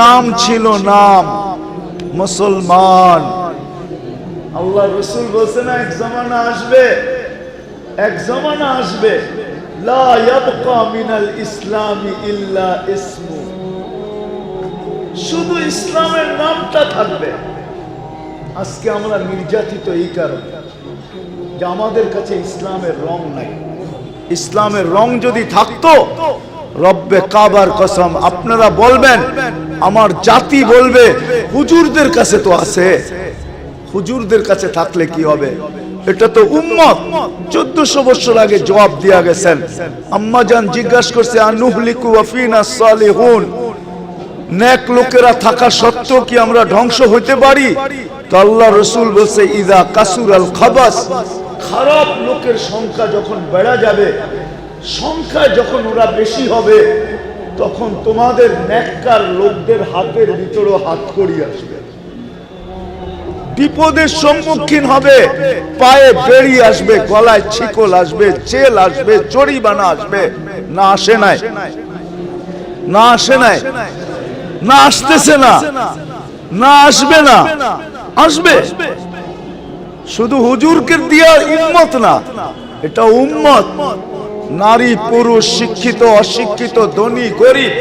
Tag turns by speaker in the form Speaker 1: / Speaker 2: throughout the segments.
Speaker 1: নাম ছিল নাম। মুসলমান। আল্লাহ রসুল বলছে না, এক জমানা আসবে। এক জমানা আসবে। লা ইয়াবকা মিনাল ইল্লা শুধু ইসলামের নামটা থাকবে। আজকে আমরা নির্যাতিত এই কারণে যে আমাদের কাছে ইসলামের রং নাই। ইসলামের রং যদি থাকতো রব্বে কাবার কসম, আপনারা বলবেন, আমার জাতি বলবে, হুজুরদের কাছে তো আছে। হুজুরদের কাছে থাকলে কি হবে? এটা তো উম্মত। চোদ্দশো বছর আগে জবাব দিয়া গেছেন। আম্মা জান জিজ্ঞাসা করছে, আনুহলিকু ওয়াফিনা সালিহুন। নেক লোকেরা থাকা সত্ত্বেও কি আমরা ধ্বংস হইতে পারি? তো আল্লাহ রসুল বলছে, ইদা কাসুর আল খাবাস। খারাপ লোকের সংখ্যা যখন বেড়া যাবে সংখ্যা যখন ওরা বেশি হবে, তখন তোমাদের নেককার লোকদের হাতের ভিতরও হাত করি আসবে। বিপদের সম্মুখীন হবে, পায়ে বেড়ি আসবে, গলায় ছিকল আসবে চেল আসবে জরিবানা আসবে। না আসে নাই। না আসে নাই। না আসতেছে না। না আসবে না। আসবে। শুধু হুজুরকে দিয়া উম্মত না, এটা উম্মত। নারী, পুরুষ, শিক্ষিত, অশিক্ষিত, ধনী, গরিব,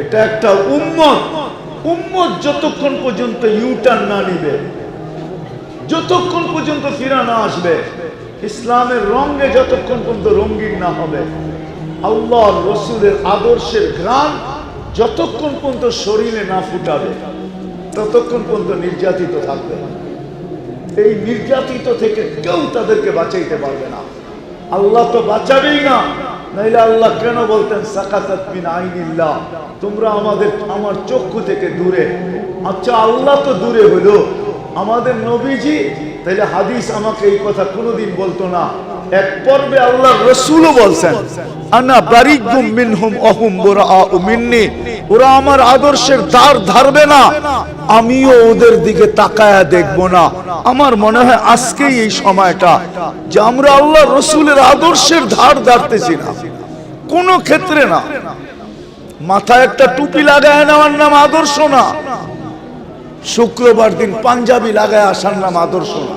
Speaker 1: এটা একটা উম্মত। উম্মত যতক্ষণ পর্যন্ত ইউটার্ন না নিবে, যতক্ষণ পর্যন্ত ফিরা না আসবে, ইসলামের রঙে যতক্ষণ পর্যন্ত রঙিন না হবে আল্লাহ রসুলের আদর্শের গ্রাম যতক্ষণ পর্যন্ত শরীরে না ফুটাবে, ততক্ষণ পর্যন্ত নির্যাতিত থাকবে। এই নির্যাতিত থেকে কেউ তাদেরকে বাঁচাইতে পারবে না। আল্লাহ তো বাঁচাবেই না। নাইলে আল্লাহ কেন বলতেন, সাকাতাত মিন আইনিল্লাহ? তোমরা আমাদের, আমার চক্ষু থেকে দূরে। আচ্ছা আল্লাহ তো দূরে হলো। আমাদের নবীজি তাইলে হাদিস আমাকে এই কথা কোনোদিন বলতো না। এক পর্বে আল্লাহ রসুলও বলছেন, আনা বারিকুম মিনহুম অহুম বুরাআউ মিন্নি। ওরা আমার আদর্শের ধার ধারবে না, আমিও ওদের দিকে তাকায়া দেখব না। আমার মনে হয় আজকেই এই সময়টা যে আমরা আল্লাহ রসুলের আদর্শের ধার ধারতেছি না। কোনো ক্ষেত্রে না। মাথায় একটা টুপি লাগায় নেওয়ার নাম আদর্শ না। শুক্রবার দিন পাঞ্জাবি লাগায় আসার নাম আদর্শ না।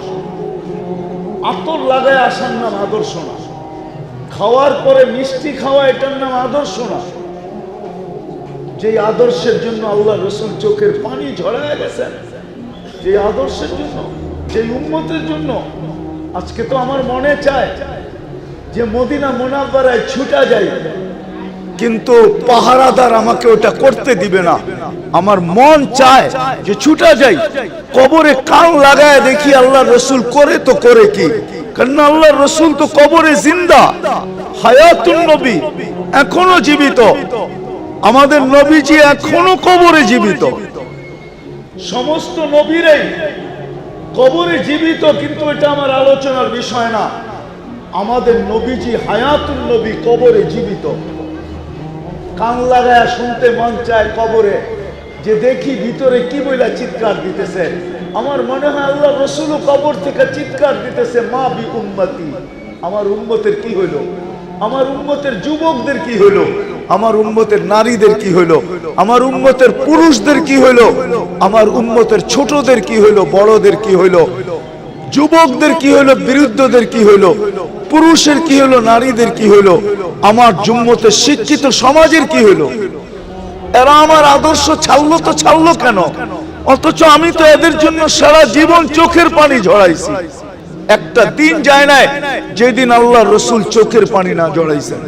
Speaker 1: আতর লাগায় আসার নাম আদর্শ না। খাওয়ার পরে মিষ্টি খাওয়া এটার নাম আদর্শ না। যে আদর্শের জন্য আল্লাহ রসুল চোখের পানি ঝরায় গেছেন যে আদর্শের জন্য যে উন্মতের জন্য, আজকে তো আমার মনে চায় যে মদিনা মোনাব্বারায় ছুটা যায়। কিন্তু পাহারাদার আমাকে ওটা করতে দিবে না। আমার মন চায় যে ছুটা যাই, কবরে কান লাগায় দেখি আল্লাহ রসুল করে তো করে কি? কারণ আল্লাহ রসুল তো কবরে জিন্দা, হায়াতুন নবী, এখনও জীবিত। আমাদের নবীজি এখনও কবরে জীবিত। সমস্ত নবীরাই কবরে জীবিত, কিন্তু এটা আমার আলোচনার বিষয় না। আমাদের নবীজি হায়াতুল নবী কবরে জীবিত। কান লাগায় শুনতে মন চায় কবরে। যে দেখি ভিতরে কি বইলা চিৎকার দিতেছে। আমার মনে হয় আল্লাহ রসুল কবর থেকে চিৎকার দিতেছে, মা বি উম্মতি। আমার উম্মতের কি হইল? আমার উম্মতের যুবকদের কি হইল? আমার উম্মতের নারীদের কি হইল? আমার উম্মতের পুরুষদের কি হইল? আমার উম্মতের ছোটদের কি হইল? বড়দের কি হইল? যুবকদের কি হলো বিরুদ্ধদের কি হলো পুরুষের কি হলো নারীদের কি হলো আমার জুম্মতে শিক্ষিত সমাজের কি হলো এরা আমার আদর্শ ছাড়লো তো ছাড়লো কেন? অথচ আমি তো এদের জন্য সারা জীবন চোখের পানি ঝরাইছি। একটা দিন যায় নাই, যেদিন আল্লাহ রসুল চোখের পানি না জড়াইছেন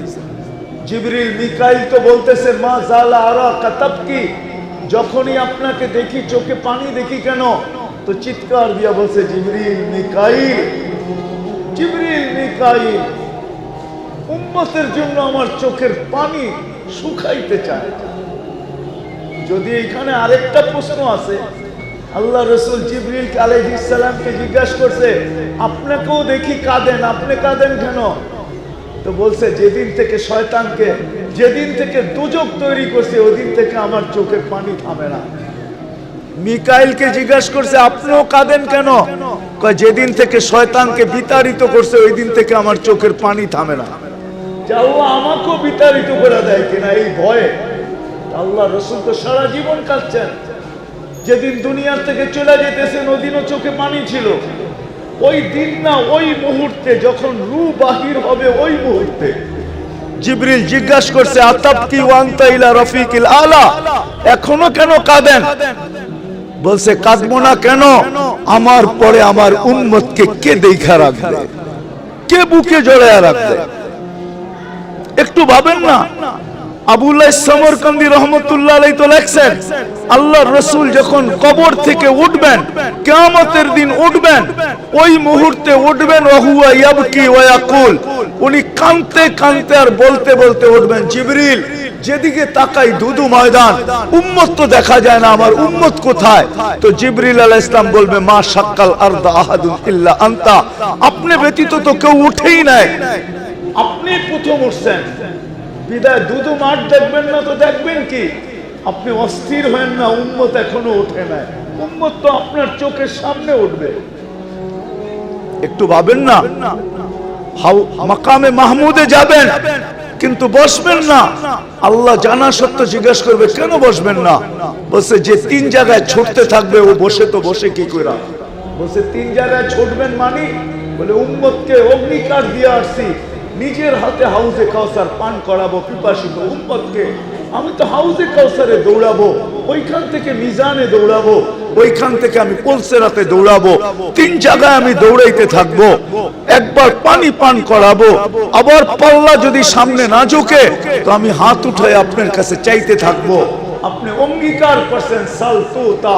Speaker 1: জিবরিল, মিকাইল তো বলতেছে, মা জালা আরা কাতাব কি যখনই আপনাকে দেখি চোখে পানি দেখি কেন? তো চিৎকার দিয়া বলছে, জিবরিল, মিকাইল জিবরিল মিকাইল, উম্মতের জন্য আমার চোখের পানি শুকাইতে চায়। যদি এখানে আরেকটা প্রশ্ন আছে, আল্লাহ রসুল জিবরিল আলাইহিসসালামকে জিজ্ঞাসা করছে, আপনাকেও দেখি কাঁদেন, আপনি কাঁদেন কেন? তো বলছে, যেদিন থেকে শয়তানকে, যেদিন থেকে দুজক তৈরি করছে, ওদিন থেকে আমার চোখের পানি থামে না। মিকাইলকে জিজ্ঞাসা করছে, আপনিও কাঁদেন কেন? যেদিন থেকে শয়তানকে বিতাড়িত করছে ওই দিন থেকে আমার চোখের পানি থামে না। যা আমাকেও বিতাড়িত করে দেয় কিনা এই ভয়ে। আল্লাহ রসুল তো সারা জীবন কাটছেন যেদিন দুনিয়ার থেকে চলে যেতেছে নদীনও চোখে পানি ছিল। ওই দিন না, ওই মুহূর্তে, যখন রু বাহির হবে, ওই মুহূর্তে জিবরিল জিজ্ঞাসা করছে আতাব কি ওয়ান্তা ইলা রফিকিল আলা? এখনও কেন কাঁদেন? বলছে, কাঁদবো না কেন? আমার পরে আমার উন্মতকে কে দেখা রাখবে? কে বুকে জড়ায় রাখবে? একটু ভাবেন না। তো আল্লাহ রসুল যখন কবর থেকে উঠবেন দিন উঠবেন, ওই মুহূর্তে উঠবেন উনি আর বলতে বলতে উঠবেন, জিবরিল যেদিকে তাকাই দুদু ময়দান, উম্মত তো দেখা যায় না আমার উম্মত কোথায়? তো জিবরিল আলাইহিস ইসলাম বলবে, মা শাক্কাল আরদা আহাদুন ইল্লা আনতা। আপনি ব্যতীত তো কেউ উঠেই নাই। আপনি প্রথম উঠছেন। বিদায় দুদু মাঠ দেখবেন না তো দেখবেন কি? আপনি অস্থির হয়েন না, উম্মত এখনও ওঠে নাই। উম্মত তো আপনার চোখের সামনে উঠবে। একটু ভাবেন না মাকামে মাহমুদে যাবেন। কিন্তু বসবেন না। আল্লাহ জানা সত্য জিজ্ঞেস করবে, কেন বসবেন না? বসে যে তিন জায়গায় ছুটতে থাকবে, ও বসে তো বসে কি করে বসে তিন জায়গায় ছুটবেন মানি? বলে, উম্মতকে অগ্নিকার দিয়ে আসছি। নিজের হাতে হাউসে কাউসার পান করাবো, পিপাসিত উম্মতকে আমি তো হাউজে কাউসারে দৌড়াবো। ওইখান থেকে মিজানে দৌড়াবো। ওইখান থেকে আমি পলসেরাতে দৌড়াবো। তিন জায়গায় আমি দৌড়াইতে থাকব। একবার পানি পান করাবো। আবার পাল্লা যদি সামনে না ঝুঁকে, তো আমি হাত উঠে আপনার কাছে চাইতে থাকব। আপনি অঙ্গীকার করছেন, সাল তুতা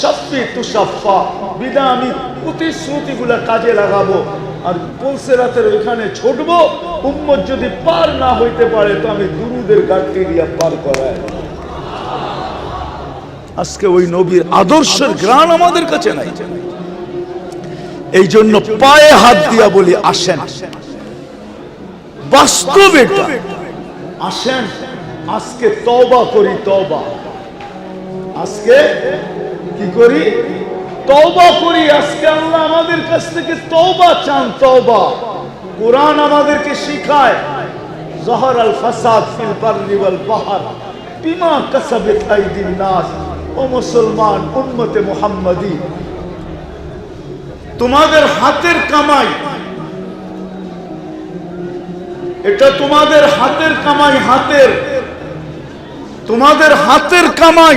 Speaker 1: সাফি তুসাফা বিদা আমি প্রতিশ্রুতি প্রতিশ্রুতিগুলা কাজে লাগাবো। আর পলসে রাতের ওইখানে ছুটবো? উম্মত যদি পার না হইতে পারে, তো আমি দুরুদের গাড়ি দিয়া পার করায় আজকে ওই নবীর আদর্শের গ্রাণ আমাদের কাছে নাই। এই জন্য পায়ে হাত দিয়া বলি, আসেন। বাস্তব আসেন, আজকে তবা করি তবা আজকে কি করি? তওবা করি, আজকে আল্লাহ আমাদের কাছ থেকে তওবা চান, তওবা। কোরআন আমাদেরকে শিখায়, জহর আল ফাসাদ ফিল বাররি ওয়াল বাহর, বিমা কাসাবাত আইদিন নাস। ও মুসলমান, উম্মতে মুহাম্মাদি, তোমাদের হাতের কামাই, এটা তোমাদের হাতের কামাই, হাতের, তোমাদের হাতের কামাই।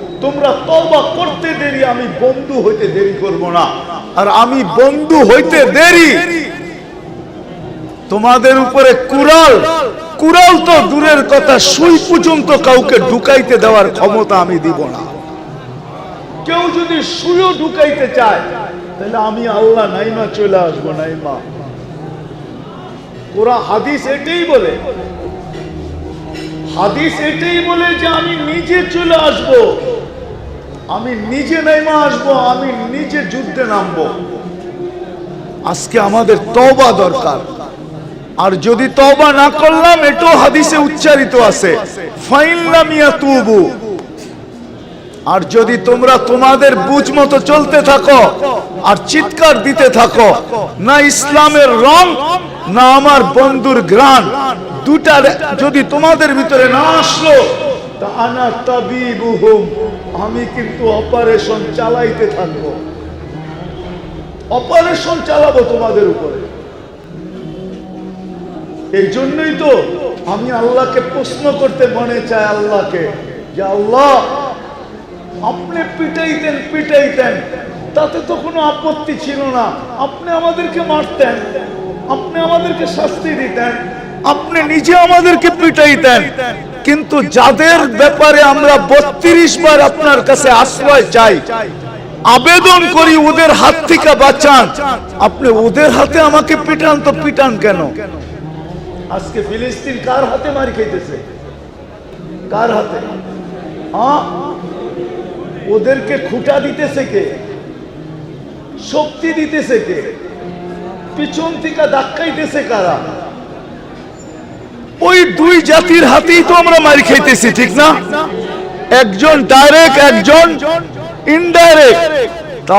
Speaker 1: তোমরা তওবা করতে দেরি, আমি বন্ধু হইতে দেরি করব না। আর আমি বন্ধু হইতে দেরি। তোমাদের উপরে কুরাল কুরাল তো দূরের কথা, সুই পর্যন্ত কাউকে ঢুকাইতে দেওয়ার ক্ষমতা আমি দিব না। কেউ যদি সুইও ঢুকাইতে চায়, তাহলে আমি আল্লাহ নাইমা চলে আসব, নাইমা। পুরা হাদিস এটাই বলে। হাদিস এটাই বলে যে আমি নিজে চলে আসব। আমি নিজে নাইমা আসব, আমি নিজে যুদ্ধে নামবো। আজকে আমাদের তওবা দরকার। আর যদি তওবা না করলাম, এটাও হাদিসে উচ্চারিত আছে আর যদি তোমরা তোমাদের বুঝ মতো চলতে থাকো, আর চিৎকার দিতে থাকো, না ইসলামের রং, না আমার বন্ধুর গ্রান দুটার যদি তোমাদের ভিতরে না আসলো আমি কিন্তু অপারেশন চালাইতে থাকব। অপারেশন চালাবো তোমাদের উপরে। এই জন্যই তো আমি আল্লাহকে প্রশ্ন করতে মনে চাই আল্লাহকে, যে আল্লাহ, আপনি পিটাইতেন পিটাইতেন, তাতে তো কোনো আপত্তি ছিল না। আপনি আমাদেরকে মারতেন, আপনি আমাদেরকে শাস্তি দিতেন, আপনি নিজে আমাদেরকে পিটাইতেন। কিন্তু যাদের ব্যাপারে আমরা বত্রিশ বার আপনার কাছে আশ্রয় চাই, আবেদন করি ওদের হাত থেকে বাঁচান। আপনি ওদের হাতে আমাকে পিটান তো পিটান কেন? আজকে ফিলিস্তিন কার হাতে মারি খাইতেছে? কার হাতে? ওদেরকে খুঁটা দিতেছে কে? শক্তি দিতেছে কে? পিছন থেকে ধাক্কাইতেছে কারা? ওই দুই জাতির হাতেই তো আমরা মারি খাইতেছি, ঠিক না? একজন ডাইরেক্ট একজন ইনডাইরেক্ট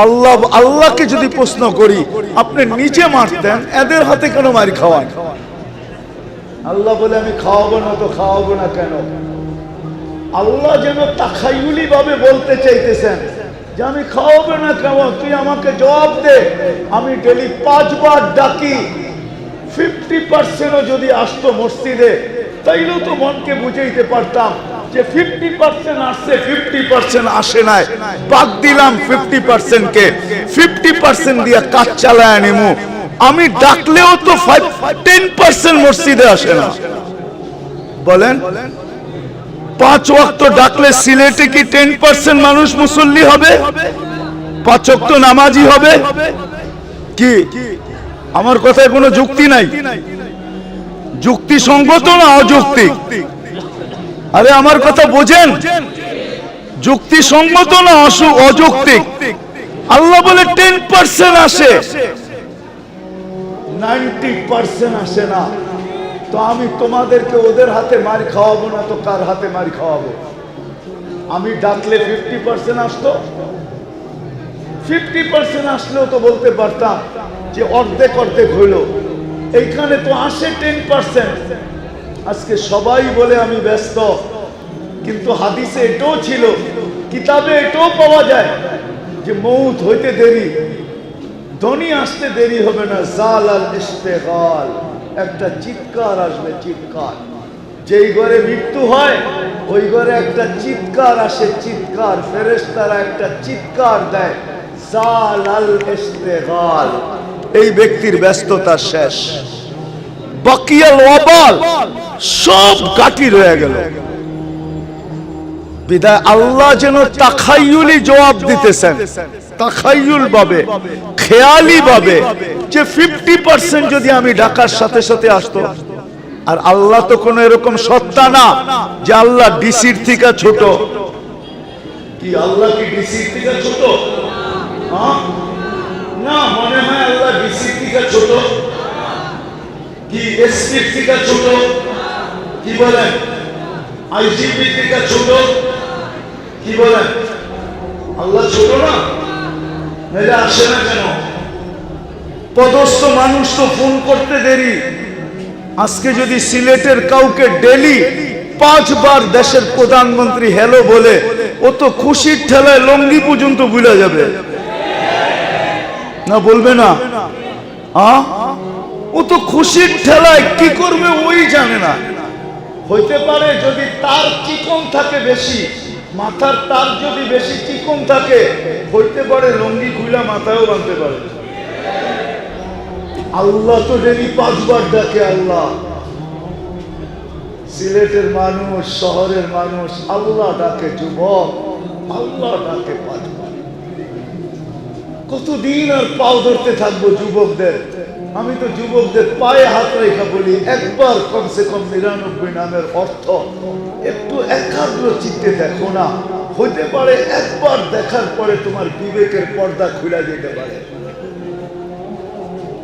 Speaker 1: আল্লাহ, আল্লাহকে যদি প্রশ্ন করি, আপনি নিজে মারতেন এদের হাতে কেন মারি খাওয়ান আল্লাহ বলে, আমি খাওয়াবো না তো খাওয়াবো না কেন? আল্লাহ যেন তাখাইলি ভাবে বলতে চাইতেছেন যে, আমি খাওয়াবো না কেন? তুই আমাকে জবাব দে। আমি ডেলি পাঁচবার ডাকি ফিফটি পার্সেন্টও যদি আসতো মসজিদে, তাইলেও তো মনকে বুঝাইতে পারতাম কাজ চালায় আমি ডাকলেও তো টেন পার্সেন্ট মসজিদে আসে না। বলেন, পাঁচ ওয়াক্ত ডাকলে সিলেটে কি টেন পার্সেন্ট মানুষ মুসল্লি হবে? পাঁচ ওয়াক্ত নামাজি হবে? কি? আমার কথায় কোনো যুক্তি নাই। যুক্তি সঙ্গত না অযৌক্তিক? আরে আমার কথা বোঝেন? যুক্তি সঙ্গত না অযৌক্তিক? আল্লাহ বলে টেন পার্সেন্ট আসে। নাইনটি পার্সেন্ট আসে না। তো আমি তোমাদেরকে ওদের হাতে মারি খাওয়াবো না, তো কার হাতে মারি খাওয়াবো? আমি ডাকলে ফিফটি পার্সেন্ট আসতো। ফিফটি পার্সেন্ট আসলেও তো বলতে পারতাম। যে অর্ধেক অর্ধেক হইল। এইখানে তো আসে টেন পার্সেন্ট আজকে সবাই বলে আমি ব্যস্ত, কিন্তু হাদিসে এটাও ছিল, কিতাবে এটাও পাওয়া যায় যে মৌত হইতে দেরি, ধনী আসতে দেরি হবে না জাল আল ইস্তেগাল একটা চিৎকার আসবে, চিৎকার। যেই ঘরে মৃত্যু হয়, ওই ঘরে একটা চিৎকার আসে, চিৎকার। ফেরেস্তারা একটা চিৎকার দেয় জাল আল ইস্তেগাল এই ব্যক্তির ব্যস্ততা শেষ। বাকিয়াল ওয়াবাল সব গাটি রয়ে গেল। বিদায়, আল্লাহ যেন তাখাইয়ুলি জবাব দিতেছেন। তাখাইয়ুল ভাবে, খেয়ালি ভাবে, যে ফিফটি পার্সেন্ট যদি আমি ডাকার সাথে সাথে আসতো, আর আল্লাহ তো কোনো এরকম সত্তা না যে আল্লাহ ডিসির থেকে ছোট। কি আল্লাহ কি ডিসির থেকে ছোট? হ্যাঁ? না, মনে হয় আল্লাহ ডিসির ছোট। কি এসপির ছোট? কি বলেন? ছোট? কি বলেন? আল্লাহ ছোট না? আসে না কেন? পদস্থ মানুষ তো ফোন করতে দেরি। আজকে যদি সিলেটের কাউকে ডেলি পাঁচবার দেশের প্রধানমন্ত্রী হ্যালো বলে, ও তো খুশির ঠেলায় লঙ্গি পর্যন্ত ভুলে যাবে। না বলবে না। ও তো খুশির ঠেলায় কি করবে ওই জানে না। হইতে পারে যদি তার চিকন থাকে বেশি, মাথার তার যদি বেশি চিকন থাকে, হইতে পারে লঙ্গি খুইলা মাথায়ও বাঁধতে পারে। আল্লাহ তো ডেলি পাঁচবার ডাকে আল্লাহ। সিলেটের মানুষ, শহরের মানুষ, আল্লাহ ডাকে যুবক, আল্লাহ ডাকে পাঁচবার। কতদিন আর পাও ধরতে থাকব যুবকদের? আমি তো যুবকদের পায়ে হাত রেখা বলি, একবার কমসে কম নিরানব্বই নামের অর্থ একটু একাগ্র চিত্তে দেখো না। হইতে পারে একবার দেখার পরে তোমার বিবেকের পর্দা খুলে যেতে পারে।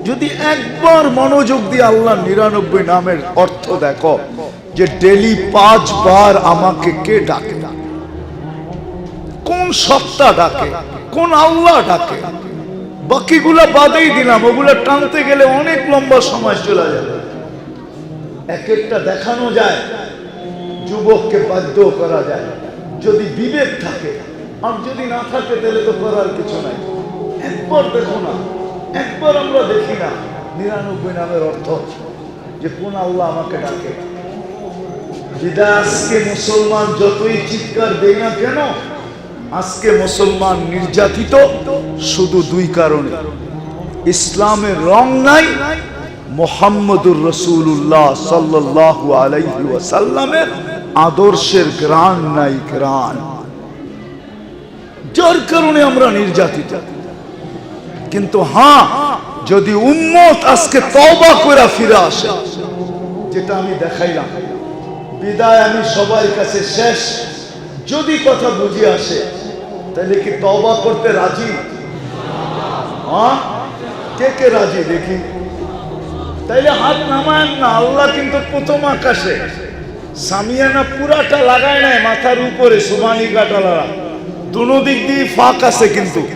Speaker 1: যদি একবার মনোযোগ দিয়ে আল্লাহ নিরানব্বই নামের অর্থ দেখো যে ডেলি পাঁচবার আমাকে কে ডাকে? কোন সত্তা ডাকে? কোন আল্লাহ ডাকে, বাকিগুলা বাদেই দিলাম, ওগুলা টানতে গেলে অনেক লম্বা সময় চলে যাবে। এক একটা দেখানো যায়, যুবককে বাধ্য করা যায়। যদি বিবেক থাকে, আর যদি না থাকে, তাহলে তো করার কিছু নাই। একবার দেখো না, একবার আমরা দেখি না, নিরানব্বই নামের অর্থ যে কোন আল্লাহ আমাকে ডাকে। বিদায় আজকে মুসলমান যতই চিৎকার দেয় না কেন আজকে মুসলমান নির্যাতিত শুধু দুই কারণে। ইসলামের রং নাই, মোহাম্মদুর রসুল্লাহ সাল্লাহ আলাইহি আদর্শের গ্রাণ নাই গ্রাণ। যার কারণে আমরা নির্যাতিত। কিন্তু হ্যাঁ যদি উম্মত আজকে তওবা করে ফিরে আসে, যেটা আমি দেখাইলাম, বিদায় আমি সবার কাছে শেষ। যদি কথা বুঝে আসে তাহলে কি তবা করতে রাজি? হ্যাঁ? কে কে রাজি দেখি? তাইলে হাত নামায় না, আল্লাহ কিন্তু প্রথম আকাশে। সামিয়ানা পুরাটা লাগায় নাই, মাথার উপরে সুমানি কাটালা দুনো দিক দিয়ে ফাঁক আছে কিন্তু।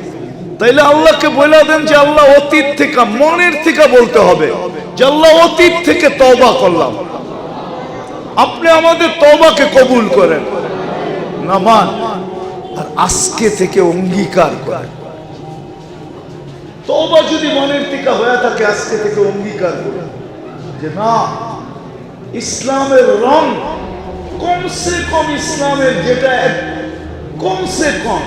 Speaker 1: তাইলে আল্লাহকে বলে দেন যে আল্লাহ অতীত থেকে, মনের থেকে বলতে হবে যে আল্লাহ অতীত থেকে তবা করলাম। আপনি আমাদের তবাকে কবুল করেন। নামান। আর আজকে থেকে অঙ্গীকার করেন তবা যদি মনের থেকে হয়ে থাকে, আজকে থেকে অঙ্গীকার করেন যে না, ইসলামের রং কমসে কম ইসলামের যেটা কমসে কম,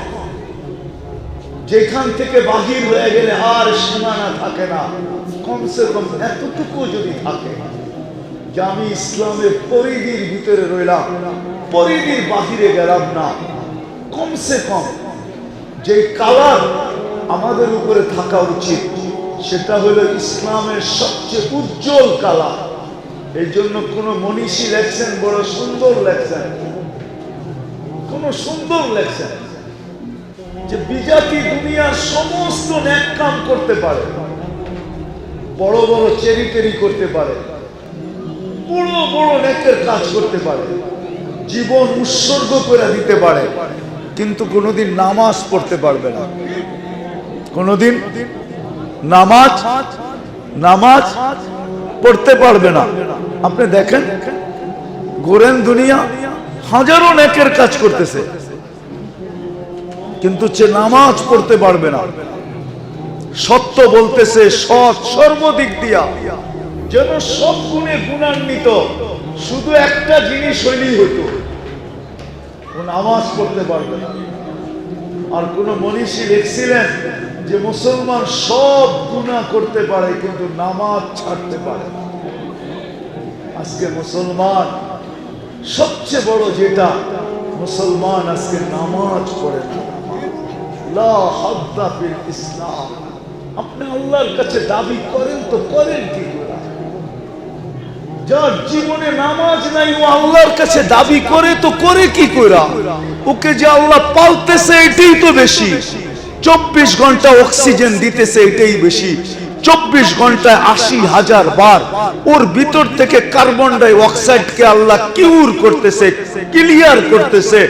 Speaker 1: যেখান থেকে বাহির হয়ে গেলে আর সীমানা থাকে না, কমসে কম এতটুকু যদি থাকে, যে আমি ইসলামের পরিধির ভিতরে রইলাম, পরিধির বাহিরে গেলাম না কমসে কম যে কালার আমাদের উপরে থাকা উচিত, সেটা হলো ইসলামের সবচেয়ে উজ্জ্বল কালার। এই জন্য কোন মনীষী লেখছেন, বড় সুন্দর লেখছেন। কোন সুন্দর লেখছেন। যে বিজাতি দুনিয়ার সমস্ত ন্যাক কাম করতে পারে, বড় বড় চেরি টেরি করতে পারে বড় বড় নেকের কাজ করতে পারে, জীবন উৎসর্গ করে দিতে পারে। কিন্তু কোনোদিন নামাজ পড়তে পারবে না। কোনোদিন নামাজ নামাজ পড়তে পারবে না। আপনি দেখেন, গোরেন দুনিয়া হাজারো নেকের কাজ করতেছে। কিন্তু সে নামাজ পড়তে পারবে না। সত্য বলতেছে, সৎ, সর্বদিক দিয়া। যেন সব গুণে গুণান্বিত। শুধু একটা জিনিস হইলেই ও নামাজ পড়তে পারবে না। আর কোন মনীষী লিখছিলেন যে মুসলমান সব গুণা করতে পারে, কিন্তু নামাজ ছাড়তে পারে আজকে মুসলমান, সবচেয়ে বড় যেটা, মুসলমান আজকে নামাজ পড়ে না। ইসলাম। আপনি আল্লাহর কাছে দাবি করেন তো করেন কি? করে যার জীবনে নামাজ নাই, ও আল্লাহর কাছে দাবি করে, তো করে কি কইরা? ওকে যে আল্লাহ পালতেছে, এটাই তো বেশি। চব্বিশ ঘণ্টা অক্সিজেন দিতেছে, এটাই বেশি। চব্বিশ ঘন্টায় আশি হাজার বার ওর ভিতর থেকে কার্বন ডাই অক্সাইডকে আল্লাহ কিউর করতেছে, ক্লিয়ার করতেছে,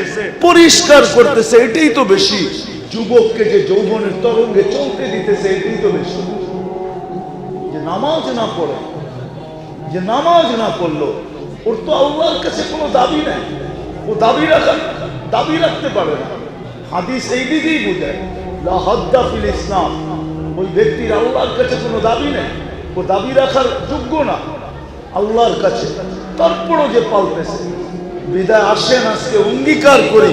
Speaker 1: পরিষ্কার করতেছে, এটাই তো বেশি। যুবককে যে যৌবনের তরঙ্গে চলতে দিতেছে, এটাই তো বেশি। যে নামাজ না পড়ে যে নামাজ না পড়ল, ওর তো আল্লাহর কাছে কোনো দাবি নাই। ও দাবি রাখা, দাবি রাখতে পারে না। হাদিস এই দিকেই বোঝায় ফিল ইসলাম। ওই ব্যক্তির আল্লাহর কাছে কোনো দাবি নেই। ও দাবি রাখার যোগ্য না, আল্লাহর কাছে। তারপরও যে পাল্টেছে বিদায় আসেন আজকে অঙ্গীকার করি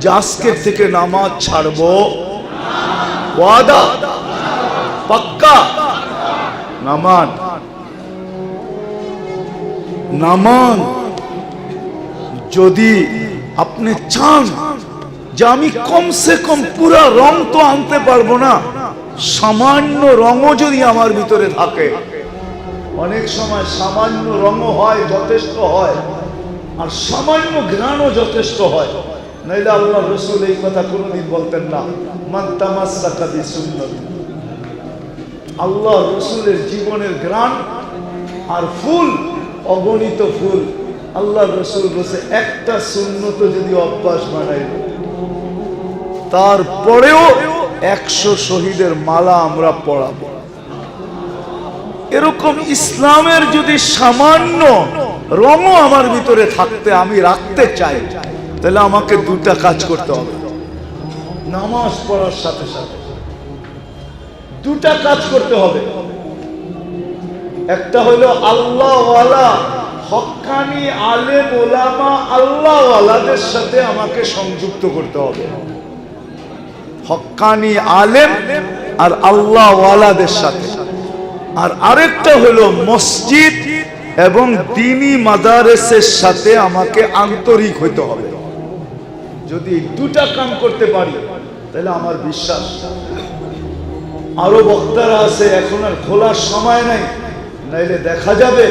Speaker 1: যে আজকের থেকে নামাজ ছাড়বো। ওয়াদা, পাক্কা। নামান নামান। যদি আপনি চান যে আমি কমসে কম পুরা রং তো আনতে পারব না, সামান্য রঙও যদি আমার ভিতরে থাকে। অনেক সময় সামান্য রঙও হয়, যথেষ্ট হয়, আর সামান্য ঘ্রাণও যথেষ্ট হয়। নাইলে আল্লাহ রসুল এই কথা কোনোদিন বলতেন না, মান তামাসসাকা বিসুন্নতি। আল্লাহ রসুলের জীবনের গ্রাণ আর ফুল অগণিত ফুল। আল্লাহ রসুল বসে একটা সুন্নত যদি অভ্যাস বানাই, তারপরেও একশো শহীদের মালা আমরা পড়াবো। এরকম ইসলামের যদি সামান্য রঙও আমার ভিতরে থাকতে আমি রাখতে চাই, তাহলে আমাকে দুটা কাজ করতে হবে। নামাজ পড়ার সাথে সাথে দুটা কাজ করতে হবে। একটা হলো আল্লাহওয়ালা। হক্কানি আলেম ওলামা আল্লাহওয়ালাদের সাথে আমাকে সংযুক্ত করতে হবে। হকানি আলেম আর আল্লাহওয়ালাদের সাথে। আর আরেকটা হলো মসজিদ এবং দিনী মাদারেসের সাথে আমাকে আন্তরিক হইতে হবে। যদি দুটা কাম করতে পারি, তাহলে আমার বিশ্বাস। আরও বক্তারা আছে, এখন আর খোলার সময় নাই। নাইলে দেখা যাবে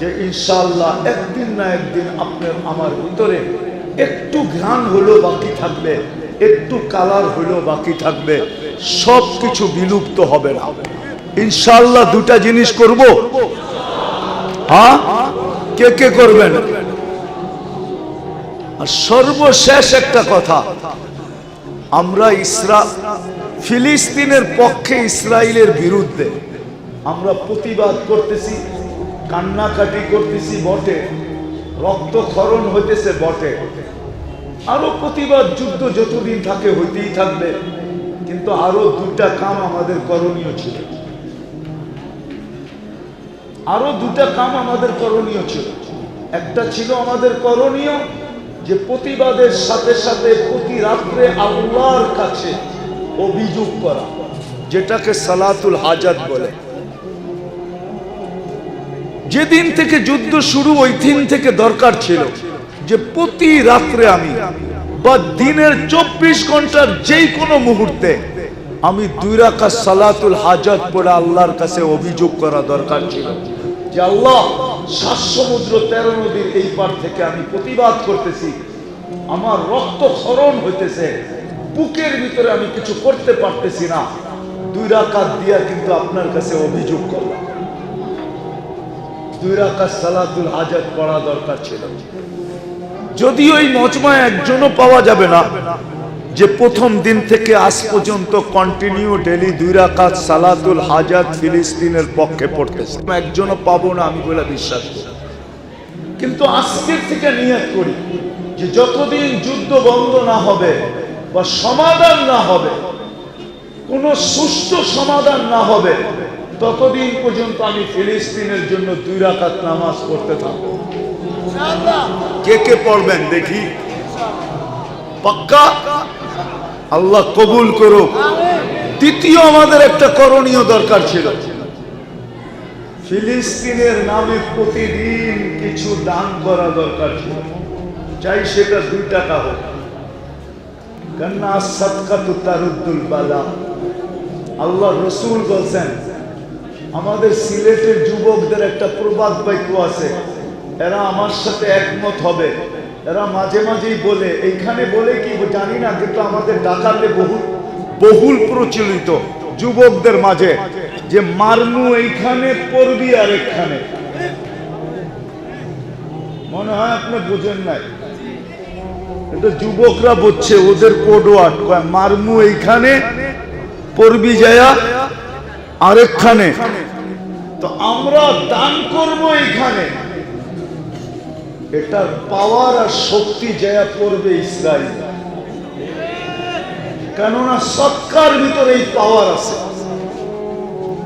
Speaker 1: যে ইনশাল্লাহ একদিন না একদিন আপনার আমার ভিতরে একটু ঘ্রাণ হলো বাকি থাকবে, একটু কালার হলো বাকি থাকবে সব কিছু বিলুপ্ত হবে না। ইনশাল্লাহ দুটা জিনিস করব। হ্যাঁ? কে কে করবেন? আর সর্বশেষ একটা কথা, আমরা ইসরা, ফিলিস্তিনের পক্ষে ইসরায়েলের বিরুদ্ধে আমরা প্রতিবাদ করতেছি, কান্নাকাটি করতেছি বটে, রক্তক্ষরণ হইতেছে বটে। আরও প্রতিবাদ যুদ্ধ যতদিন থাকে হইতেই থাকবে, কিন্তু আরও দুটা কাম আমাদের করণীয় ছিল। আরও দুটা কাম আমাদের করণীয় ছিল। একটা ছিল আমাদের করণীয় যে প্রতিবাদের সাথে সাথে প্রতি রাত্রে আল্লাহর কাছে অভিযোগ করা, যেটাকে সালাতুল হাজাত বলে। যেদিন থেকে যুদ্ধ শুরু, ওই দিন থেকে দরকার ছিল যে প্রতি রাত্রে আমি বা দিনের চব্বিশ ঘণ্টার যেই কোনো মুহূর্তে আমি দুই রাখা সালাতুল হাজাত পড়ে আল্লাহর কাছে অভিযোগ করা দরকার ছিল যে আল্লাহ, সাত সমুদ্র তেরো নদীর এই পার থেকে আমি প্রতিবাদ করতেছি। আমার রক্ত ক্ষরণ হইতেছে। বুকের ভিতরে আমি কিছু করতে পারতেছি না। দুই রাকাত দিয়া কিন্তু আপনার কাছে অভিযোগ করলাম। দুই রাকাত সালাতুল হাজাত পড়া দরকার ছিল। যদিও এই মজমায় একজনও পাওয়া যাবে না যে প্রথম দিন থেকে আজ পর্যন্ত কন্টিনিউ ডেলি দুই রাকাত সালাতুল হাজাত ফিলিস্তিনের পক্ষে পড়তেছে। একজনও পাবো না আমি বলে বিশ্বাস করি। কিন্তু আজকের থেকে নিয়ত করি যে যতদিন যুদ্ধ বন্ধ না হবে বা সমাধান না হবে কোন সুষ্ঠু সমাধান না হবে ততদিন পর্যন্ত আমি ফিলিস্তিনের জন্য দুই রাকাত নামাজ পড়তে থাকব। কে কে পড়বেন দেখি? পাক্কা? আল্লাহ কবুল করুক। দ্বিতীয় আমাদের একটা করণীয় দরকার ছিল। ফিলিস্তিনের নামে প্রতিদিন কিছু দান করা দরকার ছিল। চাই সেটা দুই টাকা হোক। কেননা সৎকা তো তারুদ্দুল বালা। আল্লাহ রসুল বলছেন আমাদের সিলেটের যুবকদের একটা প্রবাদ বাক্য আছে। এরা আমার সাথে একমত হবে। এরা মাঝে মাঝেই বলে, এইখানে বলে কি জানি না, কিন্তু আমাদের ঢাকাতে বহুল বহুল প্রচলিত যুবকদের মাঝে যে মারমু এইখানে পড়বি আর এখানে মনে হয় আপনি বুঝেন নাই। এটা যুবকরা বুঝছে, ওদের কয় মারমু এইখানে পড়বি যায়া আরেকখানে তো আমরা দান করব এখানে। এটার পাওয়ার আর শক্তি জয়া করবে ইসরায়েল। কেননা সৎকার ভিতরে এই পাওয়ার আছে।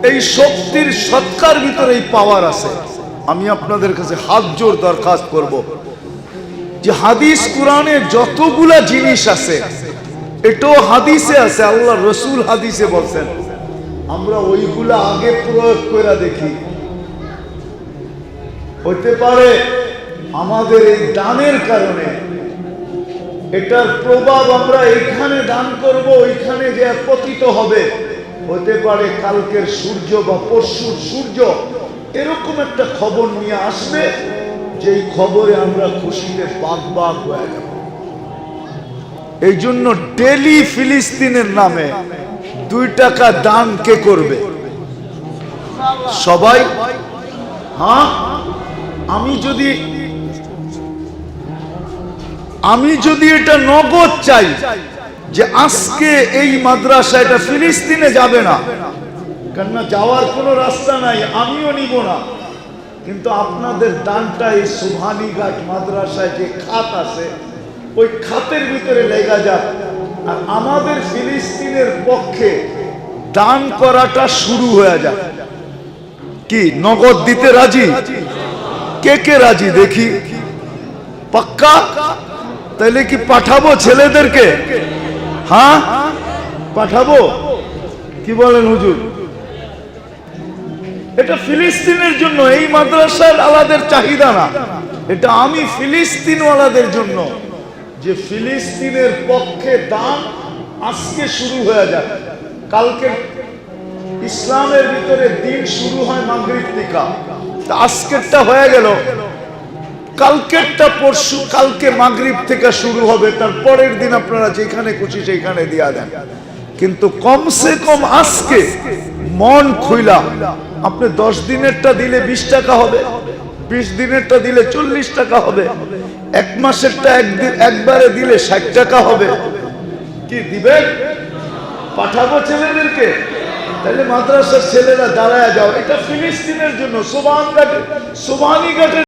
Speaker 1: এই শক্তির সৎকার ভিতরে এই পাওয়ার আছে। আমি আপনাদের কাছে হাত জোর দরখাস্ত করব। যে হাদিস কোরআনে যতগুলা জিনিস আছে, এটাও হাদিসে আছে, আল্লাহ রসুল হাদিসে বলছেন। আমরা ওইগুলো আগে প্রয়োগ করে দেখি। হতে পারে আমাদের এই দানের কারণে। এটার প্রভাব আমরা এখানে দান করব, ওইখানে যে পতিত হবে। হতে পারে কালকের সূর্য বা পরশুর সূর্য, এরকম একটা খবর নিয়ে আসবে, যেই খবরে আমরা খুশিতে বাঘ বাঘ হয়ে যাব। এই জন্য ডেলি ফিলিস্তিনের নামে দুই টাকা দান কে করবে? সবাই? হ্যাঁ? আমি যদি আমি যদি এটা নগদ চাই যে আজকে এই মাদ্রাসা এটা ফিলিস্তিনে যাবে না, কেননা যাওয়ার কোনো রাস্তা নাই, আমিও নিব না। কিন্তু আপনাদের দানটা এই সুভানীঘাট মাদ্রাসায় যে খাত আছে, ওই খাতের ভিতরে লেগা যাক। আর আমাদের ফিলিস্তিনের পক্ষে দান করাটা শুরু হয়ে যাক কি, নগদ দিতে রাজি? কে কে রাজি দেখি? পাক্কা? তাহলে কি পাঠাবো ছেলেদেরকে? হ্যাঁ? পাঠাবো? কি বলেন হুজুর? এটা ফিলিস্তিনের জন্য, এই মাদ্রাসার আলাদের চাহিদা না। এটা আমি ফিলিস্তিনওয়ালাদের জন্য। যে ফিলিস্তিনের পক্ষে দান আজকে শুরু হয়ে যায়। কালকে ইসলামের ভিতরে দিন শুরু হয় মাগরিব তা আজকেরটা হয়ে গেল। কালকেরটা পরশু, কালকে মাগরিব থেকে শুরু হবে। তার পরের দিন আপনারা যেখানে খুশি সেইখানে দিয়া দেন। কিন্তু কমসে কম আজকে মন খুইলা। আপনি দশ দিনেরটা দিলে বিশ টাকা হবে, বিশ দিনেরটা দিলে চল্লিশ টাকা হবে। মাসেরটা একদিন একবারে দিলে ষাট টাকা হবে। কি দিবেন? পাঠাবো ছেলেদেরকে? তাহলে মাদ্রাসার ছেলেরা দাঁড়ায় যাও। এটা ফিলিস্তিনের জন্য, সোবান ঘাটে সোবানি ঘাটে